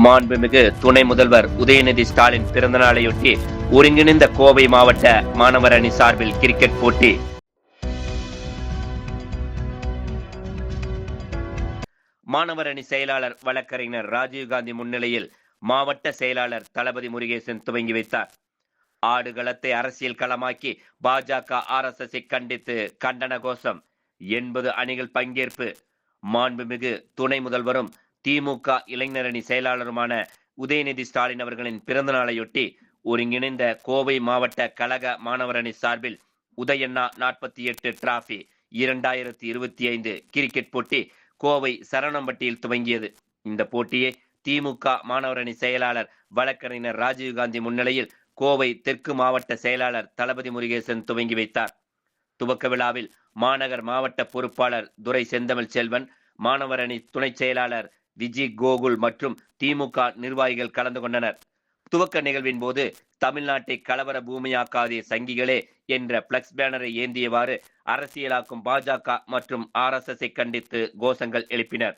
மாண்புமிகு துணை முதல்வர் உதயநிதி ஸ்டாலின் பிறந்தநாளையொட்டி ஒருங்கிணைந்த கோவை மாவட்ட மாணவர் அணி சார்பில் கிரிக்கெட் போட்டி. மாணவர் அணி செயலாளர் வழக்கறிஞர் ராஜீவ்காந்தி முன்னிலையில் மாவட்ட செயலாளர் தளபதி முருகேசன் துவங்கி வைத்தார். ஆடுகளத்தை அரசியல் களமாக்கி பாஜக ஆர்எஸ்எஸ் கண்டித்து கண்டன கோஷம். எண்பது அணிகள் பங்கேற்பு. மாண்புமிகு துணை முதல்வரும் திமுக இளைஞரணி செயலாளருமான உதயநிதி ஸ்டாலின் அவர்களின் பிறந்த நாளையொட்டி ஒருங்கிணைந்த கோவை மாவட்ட கழக மாணவரணி சார்பில் உதயண்ணா நாற்பத்தி எட்டு டிராபி இரண்டாயிரத்தி இருபத்தி ஐந்து கிரிக்கெட் போட்டி கோவை சரணம்பட்டியில் துவங்கியது. இந்த போட்டியை திமுக மாணவரணி செயலாளர் வழக்கறிஞர் ராஜீவ்காந்தி முன்னிலையில் கோவை தெற்கு மாவட்ட செயலாளர் தளபதி முருகேசன் துவங்கி வைத்தார். துவக்க விழாவில் மாநகர் மாவட்ட பொறுப்பாளர் துரை செந்தமிழ் செல்வன் மாணவரணி துணை செயலாளர் விஜய் கோகுல் மற்றும் திமுக நிர்வாகிகள் கலந்து கொண்டனர். துவக்க நிகழ்வின் போது தமிழ்நாட்டை கலவர பூமியாக்காதே சங்கிகளே என்ற பிளக்ஸ் பேனரை ஏந்தியவாறு அரசியலாக்கும் பாஜக மற்றும் ஆர்எஸ்எஸ் கண்டித்து கோஷங்கள் எழுப்பினர்.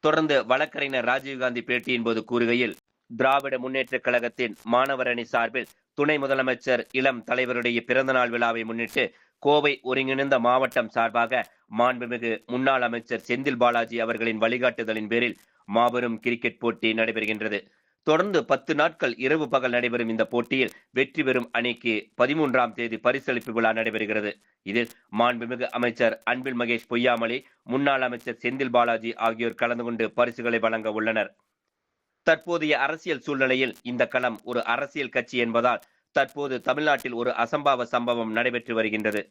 தொடர்ந்து வழக்கறிஞர் ராஜீவ்காந்தி பேட்டியின் போது கூறுகையில் திராவிட முன்னேற்றக் கழகத்தின் மாணவர் அணி சார்பில் துணை முதலமைச்சர் இளம் தலைவருடைய பிறந்தநாள் விழாவை முன்னிட்டு கோவை ஒருங்கிணைந்த மாவட்டம் சார்பாக மாண்புமிகு முன்னாள் அமைச்சர் செந்தில் பாலாஜி அவர்களின் வழிகாட்டுதலின் பேரில் மாபெரும் கிரிக்கெட் போட்டி நடைபெறுகின்றது. தொடர்ந்து பத்து நாட்கள் இரவு பகல் நடைபெறும் இந்த போட்டியில் வெற்றி பெறும் அணிக்கு பதிமூன்றாம் தேதி பரிசளிப்பு விழா நடைபெறுகிறது. இதில் மாண்புமிகு அமைச்சர் அன்பில் மகேஷ் பொய்யாமலி முன்னாள் அமைச்சர் செந்தில் பாலாஜி ஆகியோர் கலந்து கொண்டு பரிசுகளை வழங்க உள்ளனர். தற்போதைய அரசியல் சூழ்நிலையில் இந்த களம் ஒரு அரசியல் கட்சி என்பதால் தற்போது தமிழ்நாட்டில் ஒரு அசம்பாவ சம்பவம் நடைபெற்று வருகின்றது.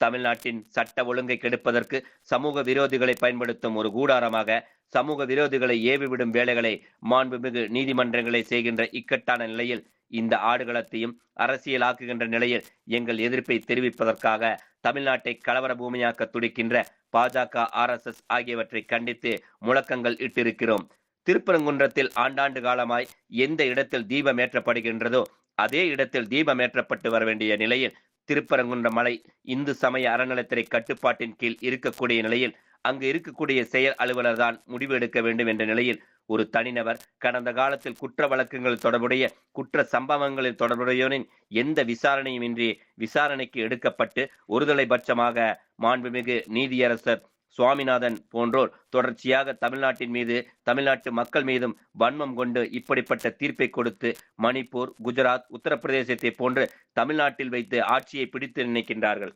தமிழ்நாட்டின் சட்ட ஒழுங்கை கெடுப்பதற்கு சமூக விரோதிகளை பயன்படுத்தும் ஒரு கூடாரமாக சமூக விரோதிகளை ஏவிவிடும் வேலைகளை மாண்புமிகு நீதிமன்றங்களை செய்கின்ற இக்கட்டான நிலையில் இந்த ஆடுகளத்தையும் அரசியலாக்குகின்ற நிலையில் எங்கள் எதிர்ப்பை தெரிவிப்பதற்காக தமிழ்நாட்டை கலவர பூமியாக்க துடிக்கின்ற பாஜக ஆர்எஸ்எஸ் ஆகியவற்றை கண்டித்து முழக்கங்கள் இட்டிருக்கிறோம். திருப்பரங்குன்றத்தில் ஆண்டாண்டு காலமாய் எந்த இடத்தில் தீபம் ஏற்றப்படுகின்றதோ அதே இடத்தில் தீபம் ஏற்றப்பட்டு வர வேண்டிய நிலையில் திருப்பரங்குன்ற மலை இந்து சமய அறநிலையத்துறை கட்டுப்பாட்டின் கீழ் இருக்கக்கூடிய நிலையில் அங்கு இருக்கக்கூடிய செயல் அலுவலர் தான் முடிவு எடுக்க வேண்டும் என்ற நிலையில் ஒரு தனிநபர் கடந்த காலத்தில் குற்ற வழக்குகள் தொடர்புடைய குற்ற சம்பவங்களில் தொடர்புடையோனின் எந்த விசாரணையும் இன்றி விசாரணைக்கு எடுக்கப்பட்டு ஒருதலை பட்சமாக மாண்புமிகு நீதியரசர் சுவாமிநாதன் போன்றோர் தொடர்ச்சியாக தமிழ்நாட்டின் மீது தமிழ்நாட்டு மக்கள் மீதும் வன்மம் கொண்டு இப்படிப்பட்ட தீர்ப்பை கொடுத்து மணிப்பூர் குஜராத் உத்தரப்பிரதேசத்தை போன்று தமிழ்நாட்டில் வைத்து ஆட்சியை பிடித்து நினைக்கின்றார்கள்.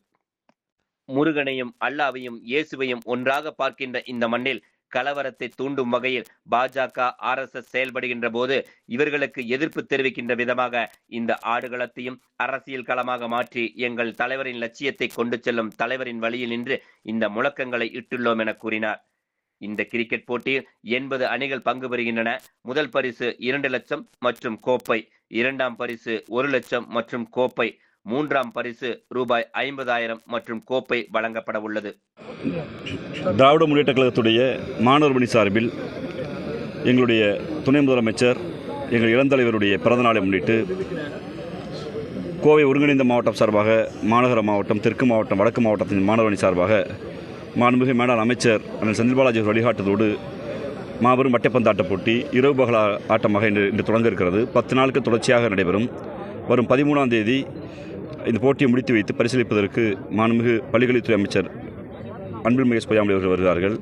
முருகனையும் அல்லாவையும் இயேசுவையும் ஒன்றாக பார்க்கின்ற இந்த மண்ணில் கலவரத்தை தூண்டும் வகையில் பாஜக ஆர்எஸ்எஸ் செயல்படுகின்ற போது இவர்களுக்கு எதிர்ப்பு தெரிவிக்கின்ற விதமாக இந்த ஆடுகளத்தையும் அரசியல் களமாக மாற்றி எங்கள் தலைவரின் லட்சியத்தை கொண்டு செல்லும் தலைவரின் வழியில் நின்று இந்த முழக்கங்களை இட்டுள்ளோம் என கூறினார். இந்த கிரிக்கெட் போட்டியில் எண்பது அணிகள் பங்கு பெறுகின்றன. முதல் பரிசு இரண்டு லட்சம் மற்றும் கோப்பை. இரண்டாம் பரிசு ஒரு லட்சம் மற்றும் கோப்பை. மூன்றாம் பரிசு ரூபாய் ஐம்பதாயிரம் மற்றும் கோப்பை வழங்கப்பட உள்ளது. திராவிட முன்னேற்றக் கழகத்துடைய மாணவர் மணி சார்பில் எங்களுடைய துணை முதலமைச்சர் எங்கள் இளந்தலைவருடைய பிறந்தநாளை முன்னிட்டு கோவை ஒருங்கிணைந்த மாவட்டம் சார்பாக மாநகர மாவட்டம் தெற்கு மாவட்டம் வடக்கு மாவட்டத்தின் மாணவணி சார்பாக மாண்புமிகு மேலாண் அமைச்சர் அண்ணன் செந்தில் பாலாஜி வழிகாட்டுதோடு மாபெரும் வட்டைப்பந்தாட்ட போட்டி இரவு பகலா ஆட்டமாக இன்று இன்று தொடங்க இருக்கிறது. பத்து நாளுக்கு தொடர்ச்சியாக நடைபெறும். வரும் பதிமூணாம் தேதி இந்த போட்டியை முடித்து வைத்து பரிசீலிப்பதற்கு மாண்புமிகு பள்ளிக்கல்வித்துறை அமைச்சர் அன்பில் மகேஷ் பொய்யாமலை அவர்கள் வருகிறார்கள்.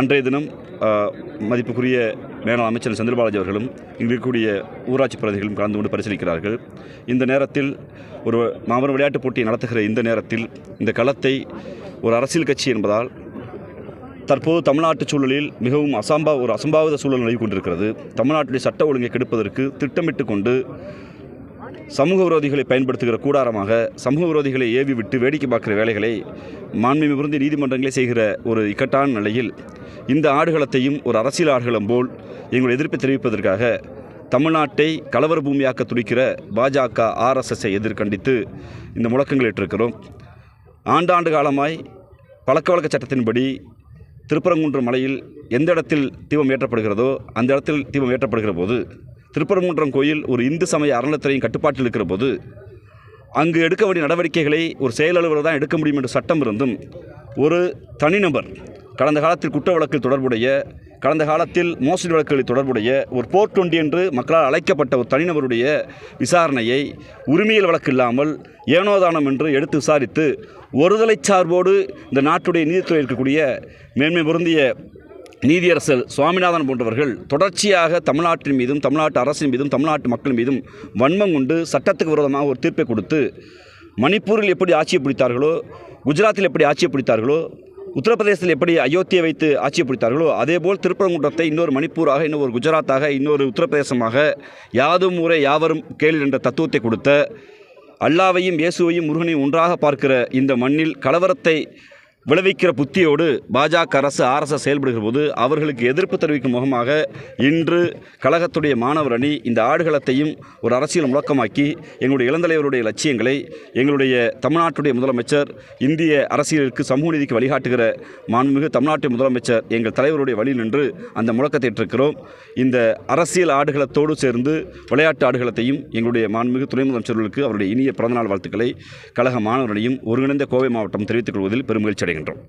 அன்றைய தினம் மதிப்புக்குரிய மேலாண் அமைச்சர் செந்தில் அவர்களும் இங்கு இருக்கக்கூடிய ஊராட்சி பிரதிகளும் கலந்து கொண்டு பரிசீலிக்கிறார்கள். இந்த நேரத்தில் ஒரு மாபெரும் விளையாட்டுப் போட்டியை நடத்துகிற இந்த நேரத்தில் இந்த களத்தை ஒரு அரசியல் கட்சி என்பதால் தற்போது தமிழ்நாட்டு சூழலில் மிகவும் அசம்பா ஒரு அசம்பாவித சூழல் நிலவி கொண்டிருக்கிறது. தமிழ்நாட்டுடைய சட்ட ஒழுங்கை கெடுப்பதற்கு திட்டமிட்டு கொண்டு சமூக விரோதிகளை பயன்படுத்துகிற கூடாரமாக சமூக விரோதிகளை ஏவி விட்டு வேடிக்கை பார்க்குற வேலைகளை மாண்புமிகு விருந்த நீதிமன்றங்களே செய்கிற ஒரு இக்கட்டான நிலையில் இந்த ஆடுகளத்தையும் ஒரு அரசியல் ஆடுகளம் போல் எங்கள் எதிர்ப்பை தெரிவிப்பதற்காக தமிழ்நாட்டை கலவர பூமியாக்க துடிக்கிற பாஜக ஆர்எஸ்எஸ்ஸை எதிர்கண்டித்து இந்த முழக்கங்கள் இட்டிருக்கிறோம் ஆண்டாண்டு காலமாய் பழக்க வழக்க சட்டத்தின்படி திருப்பரங்குன்றம் மலையில் எந்த இடத்தில் தீபம் ஏற்றப்படுகிறதோ அந்த இடத்தில் தீபம் ஏற்றப்படுகிற போது திருப்பரங்குன்றம் கோயில் ஒரு இந்து சமய அறநிலையத்துறையின் கட்டுப்பாட்டில் இருக்கிற போது அங்கு எடுக்க வேண்டிய நடவடிக்கைகளை ஒரு செயல் அலுவலர் தான் எடுக்க முடியும் என்ற சட்டம் இருந்தும் ஒரு தனிநபர் கடந்த காலத்தில் குற்ற வழக்கில் தொடர்புடைய கடந்த காலத்தில் மோசடி வழக்குகளில் தொடர்புடைய ஒரு போர் டுவெண்டி என்று மக்களால் அழைக்கப்பட்ட ஒரு தனிநபருடைய விசாரணையை உரிமையில் வழக்கு இல்லாமல் ஏனோதானம் என்று எடுத்து விசாரித்து ஒருதலை சார்போடு இந்த நாட்டுடைய நீதித்துறை இருக்கக்கூடிய மேன்மை பொருந்திய நீதியரசர் சுவாமிநாதன் போன்றவர்கள் தொடர்ச்சியாக தமிழ்நாட்டின் மீதும் தமிழ்நாட்டு அரசின் மீதும் தமிழ்நாட்டு மக்கள் மீதும் வன்மம் கொண்டு சட்டத்துக்கு விரோதமாக ஒரு தீர்ப்பை கொடுத்து மணிப்பூரில் எப்படி ஆட்சியை பிடித்தார்களோ குஜராத்தில் எப்படி ஆட்சியை பிடித்தார்களோ உத்தரப்பிரதேசத்தில் எப்படி அயோத்தியை வைத்து ஆட்சியை பிடித்தார்களோ அதேபோல் திருப்பரங்குன்றத்தை இன்னொரு மணிப்பூராக இன்னொரு குஜராத்தாக இன்னொரு உத்தரப்பிரதேசமாக யாதும் ஊரே யாவரும் கேள் என்ற தத்துவத்தை கொடுத்த அல்லாவையும் இயேசுவையும் முருகனையும் ஒன்றாக பார்க்கிற இந்த மண்ணில் கலவரத்தை விளைவிக்கிற புத்தியோடு பாஜக அரசு ஆர்எஸ்எஸ் செயல்படுகிற போது அவர்களுக்கு எதிர்ப்பு தெரிவிக்கும் முகமாக இன்று கழகத்துடைய மாணவர் அணி இந்த ஆடுகளத்தையும் ஒரு அரசியல் முழக்கமாக்கி எங்களுடைய இளந்தலைவருடைய லட்சியங்களை எங்களுடைய தமிழ்நாட்டுடைய முதலமைச்சர் இந்திய அரசியலுக்கு சமூக நீதிக்கு வழிகாட்டுகிற மாண்புமிகு தமிழ்நாட்டு முதலமைச்சர் எங்கள் தலைவருடைய வழி நின்று அந்த முழக்கத்தை ஏற்றிருக்கிறோம். இந்த அரசியல் ஆடுகளத்தோடு சேர்ந்து விளையாட்டு ஆடுகளத்தையும் எங்களுடைய மாண்புமிகு துணை முதலமைச்சர்களுக்கு அவருடைய இனிய பிறந்தநாள் வாழ்த்துக்களை கழக மாணவர்களையும் ஒருங்கிணைந்த கோவை மாவட்டம் தெரிவித்துக் கொள்வதில் பெருமகிழ்ச்சி அடைகின்றோம்